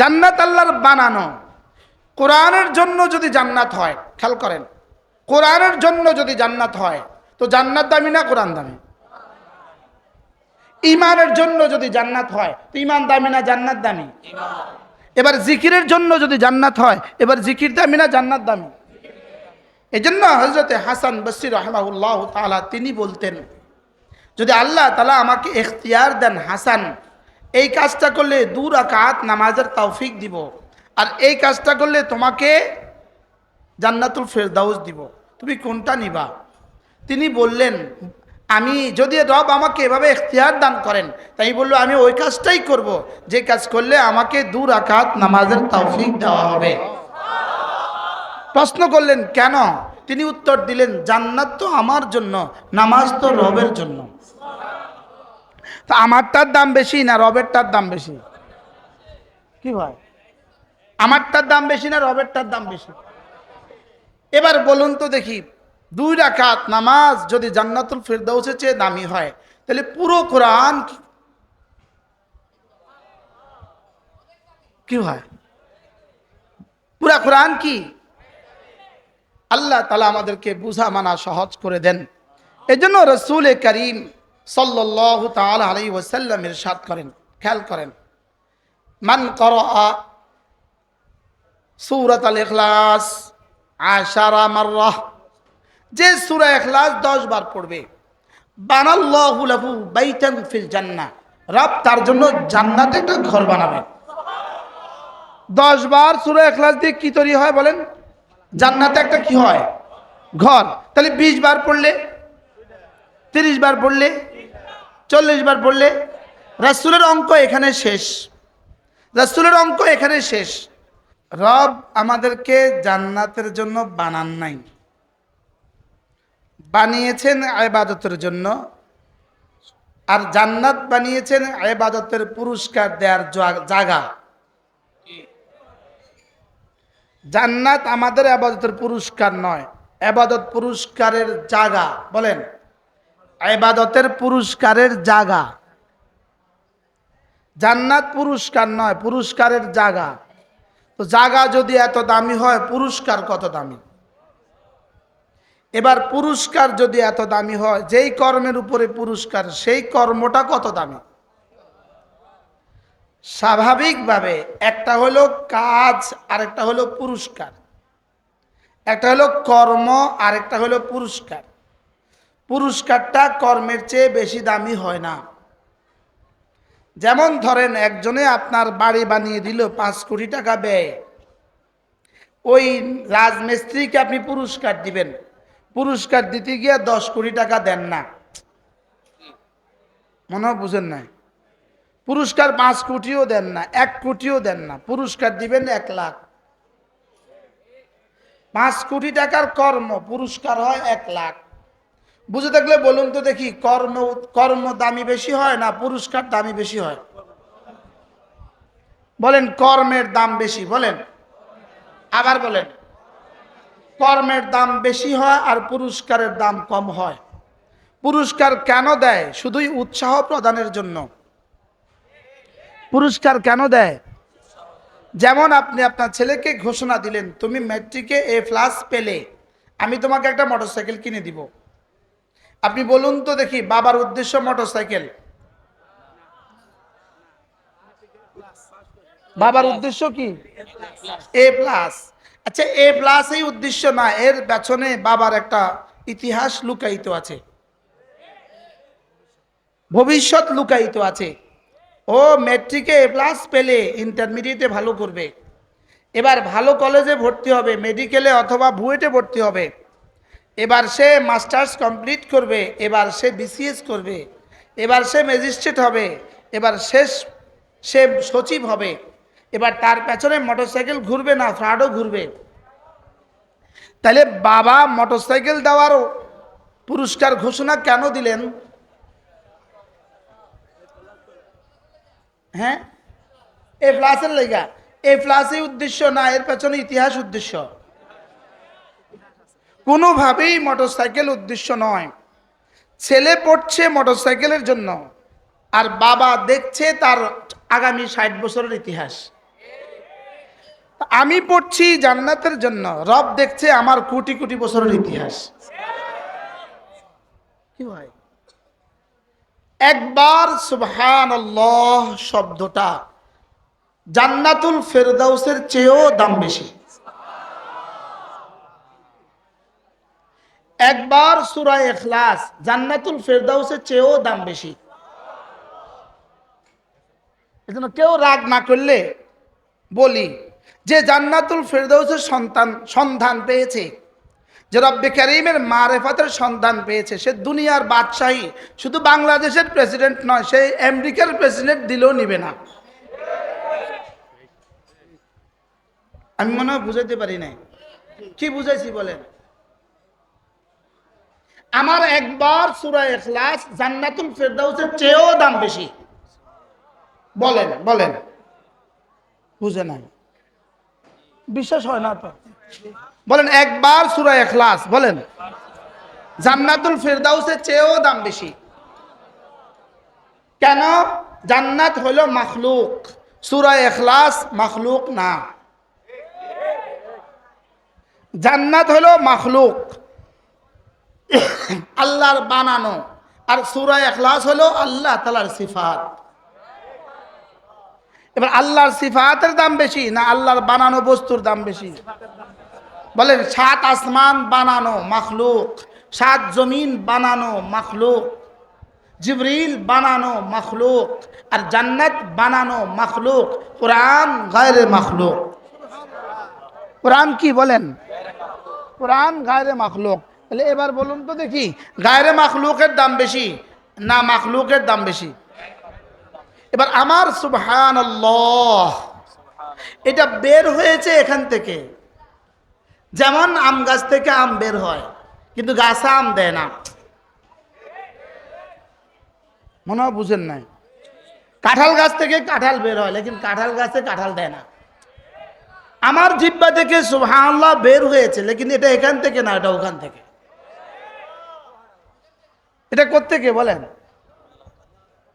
জান্নাত আল্লাহর বানানো। কোরআনের জন্য যদি জান্নাত হয়, খেয়াল করেন, কোরআনের জন্য যদি জান্নাত হয়, তো জান্নাত দামি না কোরআন দামি? ইমানের জন্য যদি জান্নাত হয়, তো ইমান দামি না জান্নাত দামি? এবার জিকিরের জন্য যদি জান্নাত হয়, এবার জিকির দামি না জান্নাত দামি? এই জন্য হজরতে হাসান বসির রহমাউল্লাহ তালা তিনি বলতেন, যদি আল্লাহ তালা আমাকে এখতিয়ার দেন হাসান এই কাজটা করলে দু রাকাত নামাজের তৌফিক দিব। আর এই কাজটা করলে তোমাকে জান্নাতুল ফেরদাউস দিব। তুমি কোনটা নিবা? তিনি বললেন, আমি যদি রব আমাকে এভাবে এখতিয়ার দান করেন, তাই বলল, আমি ওই কাজটাই করব। যে কাজ করলে আমাকে দু রাকাত নামাজের তৌফিক দেওয়া হবে। প্রশ্ন করলেন, কেন? তিনি উত্তর দিলেন, জান্নাত তো আমার জন্য, নামাজ তো রবের জন্য। তা আমারটার দাম বেশি না রবেরটার দাম বেশি? কি ভাই? আমারটার দাম বেশি না রবেরটার দাম বেশি? এবার বলুন তো দেখি, দুই রাকাত নামাজ যদি জান্নাতুল ফেরদাউসের চেয়ে দামি হয়, তাহলে পুরো কোরআন কি- কি হয় পুরা কোরআন কি? আল্লাহ তালা আমাদেরকে বুঝা মানা সহজ করে দেন। এজন্য রসুল এ করিম সাল্লাহ তাল আলী ওসাল্লাম ইরশাদ করেন, খেয়াল করেন। মান কর সুরত আল ইখলাস আশারা মাররাহ যে সূরা ইখলাস 10 বার পড়বে। বানাল্লাহু লাহু বাইতান ফিল জান্নাহ, রব তার জন্য জান্নাতে একটা ঘর বানাবেন। 10 বার সূরা ইখলাস দিয়ে কি তৈরি হয় বলেন? জান্নাতে একটা কি হয়? ঘর। তাহলে 20 বার পড়লে 30 বার পড়লে 40 বার পড়লে রাসূলের অঙ্ক এখানে শেষ। রাসূলের অঙ্ক এখানে শেষ। রব আমাদেরকে জান্নাতের জন্য বানান নাই। বানিয়েছেন আবাদতের জন্য। আর জান্নাত বানিয়েছেন আবাদতের পুরস্কার দেওয়ার জায়গা। জান্নাত আমাদের আবাদতের পুরস্কার নয় আবাদত পুরস্কারের জায়গা। বলেন। আবাদতের পুরস্কারের জায়গা। জান্নাত পুরস্কার নয়, পুরস্কারের জায়গা। তো জায়গা যদি এত দামি হয়, পুরস্কার কত দামি? এবার পুরস্কার যদি এত দামি হয়, যেই কর্মের উপরে পুরস্কার, সেই কর্মটা কত দামি? স্বাভাবিকভাবে একটা হলো কাজ আর একটা হলো পুরস্কার। একটা হলো কর্ম আর একটা হলো পুরস্কার। পুরস্কারটা কর্মের চেয়ে বেশি দামি হয় না। যেমন ধরেন, একজনে আপনার বাড়ি বানিয়ে দিল, পাঁচ কোটি টাকা ব্যয়। ওই রাজমিস্ত্রিকে আপনি পুরস্কার দিবেন। পুরস্কার দিতে গিয়ে দশ কোটি টাকা দেন না। মনে বুঝেন নাই পুরস্কার পাঁচ কোটিও দেন না, এক কোটিও দেন না। পুরস্কার দিবেন এক লাখ। পাঁচ কোটি টাকার কর্ম, পুরস্কার হয় এক লাখ। বুঝে থাকলে বলুন তো দেখি, কর্ম কর্ম দামি বেশি হয় না পুরস্কার দামি বেশি হয়? বলেন, কর্মের দাম বেশি, বলেন। আবার বলেন, কর্মের দাম বেশি হয় আর পুরস্কারের দাম কম হয়। পুরস্কার কেন দেয়? শুধুই উৎসাহ প্রদানের জন্য। পুরস্কার কেন দেয়? যেমন আপনি আপনার ছেলেকে ঘোষণা দিলেন, তুমি ম্যাট্রিকে এ প্লাস পেলে, আমি তোমাকে একটা মোটরসাইকেল কিনে দিব। আপনি বলুন তো দেখি, বাবার উদ্দেশ্য মোটরসাইকেল। বাবার উদ্দেশ্য কি? এ প্লাস আচ্ছা এ প্লাস এই উদ্দেশ্য না, এর পেছনে বাবার একটা ইতিহাস লুকায়িত আছে। ভবিষ্যৎ লুকায়িত আছে। ও ম্যাট্রিকে এ প্লাস পেলে ইন্টারমিডিয়েটে ভালো করবে। এবার ভালো কলেজে ভর্তি হবে মেডিকেলে অথবা বুয়েটে ভর্তি হবে। এবার সে মাস্টার্স কমপ্লিট করবে, এবার সে বিসিএস করবে, এবার সে ম্যাজিস্ট্রেট হবে, এবার শেষ সে সচিব হবে, এবার তার পেছনে মোটরসাইকেল ঘুরবে না ফ্রাডও ঘুরবে। তাহলে বাবা মোটরসাইকেল দেওয়ার পুরস্কার ঘোষণা কেন দিলেন? হ্যাঁ? এ প্লাসের লেগা, এ প্লাসই উদ্দেশ্য না, এর পেছনে ইতিহাস উদ্দেশ্য? কোনোভাবেই মোটরসাইকেল উদ্দেশ্য নয়। ছেলে পড়ছে মোটরসাইকেলের জন্য, আর বাবা দেখছে তার আগামী ষাট বছরের ইতিহাস। আমি পড়ছি জান্নাতের জন্য, রব দেখছে আমার কোটি কোটি বছরের ইতিহাস। একবার সুবহান শব্দটা জান্নাতুল ফেরদাউসের চেয়েও দাম বেশি। একবার সুরা এখলাস জান্নাতুল ফেরদাউসের চেয়েও দাম বেশি। এজন্য কেউ রাগ না করলে বলি যে জান্নাতুল ফেরদাউসের সন্তান, সন্ধান পেয়েছে, যে রব্বে করিমের মারেফাতের সন্ধান পেয়েছে, সে দুনিয়ার বাদশাহী, শুধু বাংলাদেশের প্রেসিডেন্ট নয়, সে আমেরিকার প্রেসিডেন্ট দিলেও নিবে না। আমি মনে হয় বুঝাইতে পারি নাই। কি বুঝাইছি বলেন? আমার একবার সুরা এখলাস জান্নাতুল ফেরদাউসের চেয়েও দাম বেশি। বলেন বলেন। বুঝে নাই। বিশ্বাস হয় না তো? বলেন, একবার সুরা এখলাস বলেন। জান্নাতুল ফেরদাউসের চেয়েও দাম বেশি। কেন? জান্নাত হলো মাখলুক। সুরা এখলাস মাখলুক না। জান্নাত হলো মাখলুক। আল্লাহর বানানো। আর সুরা এখলাস হলো আল্লাহ তালার সিফাত। এবার আল্লাহর সিফাতের দাম বেশি না আল্লাহর বানানো বস্তুর দাম বেশি? বলেন, সাত আসমান বানানো মাখলুক, সাত জমিন বানানো মাখলুক, জিবরিল বানানো মাখলুক, আর জান্নাত বানানো মাখলুক, কোরআন গায়রে মাখলুক। কোরআন কি বলেন? কোরআন গায়রে মাখলুক। তাহলে এবার বলুন তো দেখি, গায়রে মাখলুকের দাম বেশি না মাখলুকের দাম বেশি? এবার আমার সুবহান এটা বের হয়েছে এখান থেকে। যেমন আম গাছ থেকে আম বের হয়, কিন্তু গাছে আম দেয় না। মনে হয় বুঝেন নাই। কাঁঠাল গাছ থেকে কাঁঠাল বের হয়, লেকিন কাঁঠাল গাছে কাঁঠাল দেয় না। আমার জিব্বা থেকে সুবহানাল্লাহ বের হয়েছে, লেকিন এটা এখান থেকে না, এটা ওখান থেকে। এটা কোত্থেকে বলেন?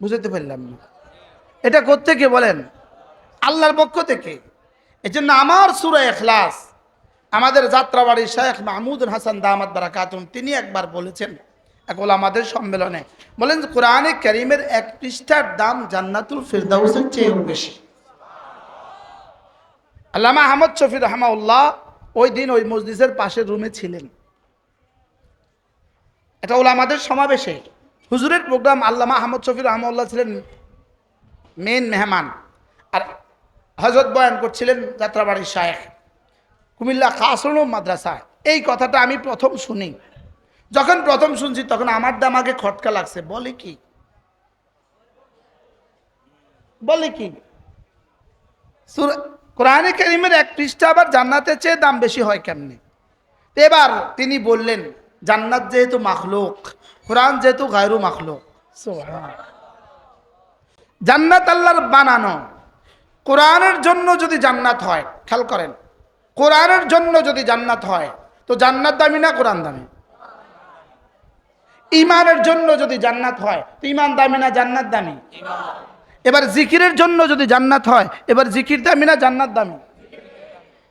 বুঝতে পারলাম না। এটা কোত্থেকে বলেন? আল্লাহর পক্ষ থেকে। এই জন্য আমার সুরা এখলাস আমাদের যাত্রাবাড়ির শেখ মাহমুদ হাসান দামাদ বারাকাতুম তিনি একবার বলেছেন, এক আমাদের সম্মেলনে, বলেন কোরআনে করিমের এক পৃষ্ঠার দাম জান্নাতুল ফিরদাউসের চেয়েও বেশি। আল্লামা আহমদ শফি রহমাউল্লাহ ওই দিন ওই মসজিদের পাশের রুমে ছিলেন। এটা ওলামাদের সমাবেশে। হুজুরের প্রোগ্রাম আল্লামা আহমদ শফি রহমাউল্লাহ ছিলেন মেন মেহমান। আর হজরত বয়ান করছিলেন যাত্রাবাড়ির শায়েখ। কুমিল্লা খাসরুল মাদ্রাসা। এই কথাটা আমি প্রথম শুনি। যখন প্রথম শুনছি, তখন আমার দামাকে খটকা লাগছে। বলে কি? বলে কি? কোরআনে করিমের এক পৃষ্ঠা আবার জান্নাতের চেয়ে দাম বেশি হয় কেমনে? এবার তিনি বললেন জান্নাত যেহেতু মাখলুক কোরআন যেহেতু গায়রু মাখলুক। জান্নাত আল্লাহর বানানো কোরআনের জন্য যদি জান্নাত হয় খেয়াল করেন কোরআনের জন্য যদি জান্নাত হয় তো জান্নাত দামি না কোরআন দামি? ইমানের জন্য যদি জান্নাত হয় তো ইমান দামি না জান্নাত দামি? এবার জিকিরের জন্য যদি জান্নাত হয় এবার জিকির দামি না জান্নাত দামি?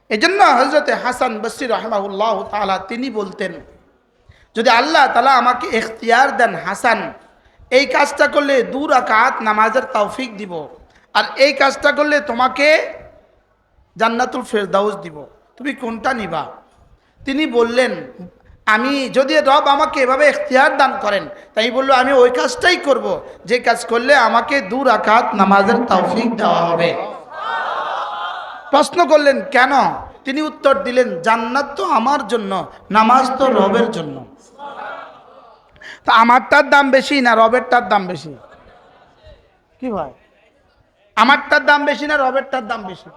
এই জন্য হজরতে হাসান বসির রহমাউল্লাহ তালা তিনি বলতেন যদি আল্লাহ তালা আমাকে এখতিয়ার দেন হাসান, এই কাজটা করলে দু রাকাত নামাজের তৌফিক দিব। আর এই কাজটা করলে তোমাকে জান্নাতুল ফেরদাউস দিব। তুমি কোনটা নিবা? তিনি বললেন, আমি যদি রব আমাকে এভাবে এখতিয়ার দান করেন, তাই বলল, আমি ওই কাজটাই করব। যে কাজ করলে আমাকে দু রাকাত নামাজের তৌফিক দেওয়া হবে। প্রশ্ন করলেন, কেন? তিনি উত্তর দিলেন, জান্নাত তো আমার জন্য, নামাজ তো রবের জন্য। তা আমারটার দাম বেশি না রবেরটার দাম বেশি? কি ভাই? আমারটার দাম বেশি না রবেরটার দাম বেশি?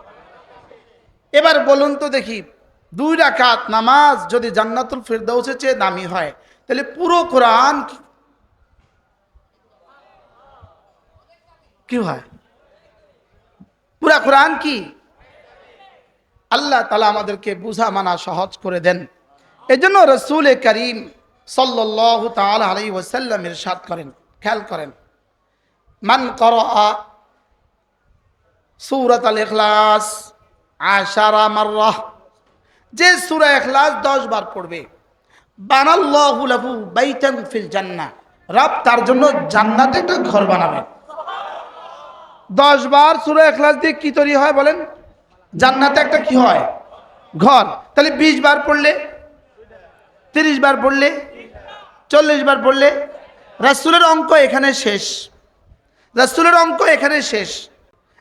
এবার বলুন তো দেখি, দুই রাকাত নামাজ যদি জান্নাতুল ফেরদাউসের চেয়ে দামি হয়, তাহলে পুরো কোরআন কি- কি হয় পুরা কোরআন কি? আল্লাহ তালা আমাদেরকে বুঝা মানা সহজ করে দেন। এজন্য রসুল করিম সাল্লাহ তাল আলাই ওসাল্লাম ইরশাদ করেন, খেয়াল করেন। মান কর সুরত আল ইখলাস আশারা মাররাহ যে সূরা ইখলাস 10 বার পড়বে। বানাল্লাহু লাহু বাইতান ফিল জান্নাহ, রব তার জন্য জান্নাতে একটা ঘর বানাবে 10 বার সূরা ইখলাস দিয়ে কি তৈরি হয় বলেন? জান্নাতে একটা কি হয়? ঘর। তাহলে 20 বার পড়লে 30 বার পড়লে, চল্লিশ বার পড়লে রাসূলের অঙ্ক এখানে শেষ। রাসূলের অঙ্ক এখানে শেষ।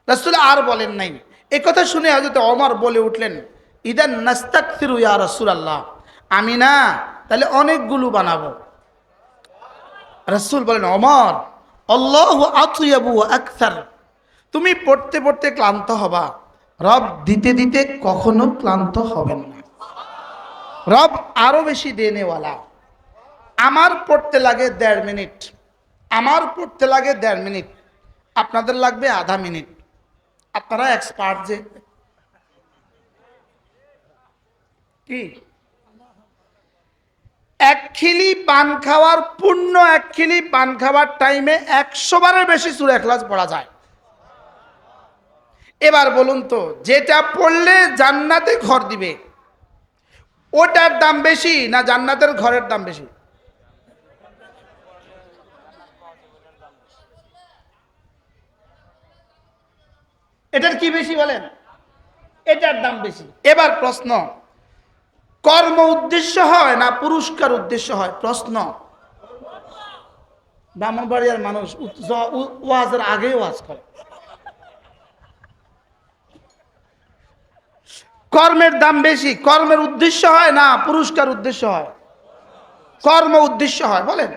রাসূল আর বলেন নাই। এ কথা শুনে হযরত ওমর বলে উঠলেন, ইদান নাস্তাকসিরু ইয়া রাসূলুল্লাহ। আমি না, তাহলে অনেকগুলো বানাবো। রাসূল বলেন, ওমর, আল্লাহু আতয়াবু আকসার। তুমি পড়তে পড়তে ক্লান্ত হবা। রব দিতে দিতে কখনো ক্লান্ত হবেন না। রব আরও বেশি দেনেওয়ালা। আমার পড়তে লাগে দেড় মিনিট। আমার পড়তে লাগে দেড় মিনিট। আপনাদের লাগবে আধা মিনিট। আপনারা এক্সপার্ট যে। কি? এক খিলি পান খাওয়ার, পূর্ণ এক খিলি পান খাওয়ার টাইমে একশো বারের বেশি সুরে ক্লাস পড়া যায়। এবার বলুন তো যেটা পড়লে জান্নাতে ঘর দিবে ওটার দাম বেশি না জান্নাতের ঘরের দাম বেশি? এটার কি বেশি বলেন? এটার দাম বেশি। এবার প্রশ্ন কর্ম উদ্দেশ্য হয় না পুরস্কার উদ্দেশ্য হয়? প্রশ্ন। ব্রাহ্মণবাড়িয়ার মানুষ ওয়াজের আগেই ওয়াজ করে। কর্মের দাম বেশি, কর্মের উদ্দেশ্য হয় না, পুরস্কার উদ্দেশ্য হয়। কর্ম উদ্দেশ্য হয়, বলেন।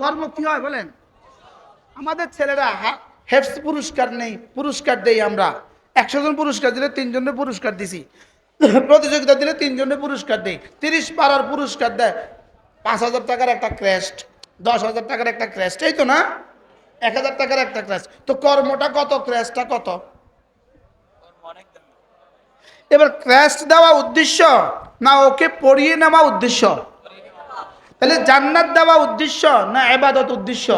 কর্ম কি হয়, বলেন। আমাদের ছেলেরা হেফস পুরস্কার নেই, পুরস্কার দেই আমরা। একশো জন পুরস্কার দিলে তিনজনের পুরস্কার দিছি। প্রতিযোগিতা দিলে তিনজনের পুরস্কার দেই। তিরিশ পাড়ার পুরস্কার দেয়। পাঁচ হাজার টাকার একটা ক্রেস্ট, দশ হাজার টাকার একটা ক্রেস্ট, এই তো না? এক হাজার টাকার একটা ক্রেস্ট। তো কর্মটা কত, ক্রেস্টটা কত? এবার ক্র্যাশ দেওয়া উদ্দেশ্য না ওকে পড়িয়ে নেওয়া উদ্দেশ্য? তাহলে জান্নাত দেওয়া উদ্দেশ্য না এবাদত উদ্দেশ্য?